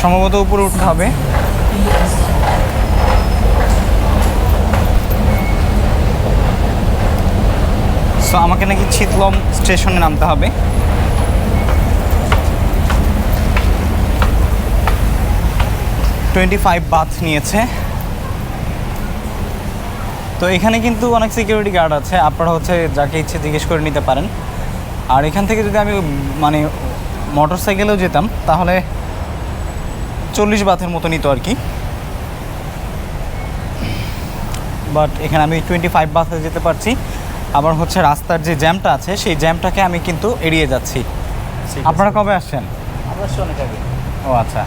সম্ভবত উপরে উঠতে হবে। সো আমাকে নাকি চিতলম স্টেশনে নামতে হবে। টোয়েন্টি ফাইভ বাথ নিয়েছে। তো এখানে কিন্তু অনেক সিকিউরিটি গার্ড আছে, আপনারা হচ্ছে যাকে ইচ্ছে জিজ্ঞেস করে নিতে পারেন। আর এখান থেকে যদি আমি মানে মোটর সাইকেলেও যেতাম, তাহলে চল্লিশ বাথের মতো নিত আর কি। বাট এখানে আমি টোয়েন্টি ফাইভ বাসে যেতে পারছি। আবার হচ্ছে রাস্তার যে জ্যামটা আছে সেই জ্যামটাকে আমি কিন্তু এড়িয়ে যাচ্ছি। আপনারা কবে আসছেন? ও আচ্ছা।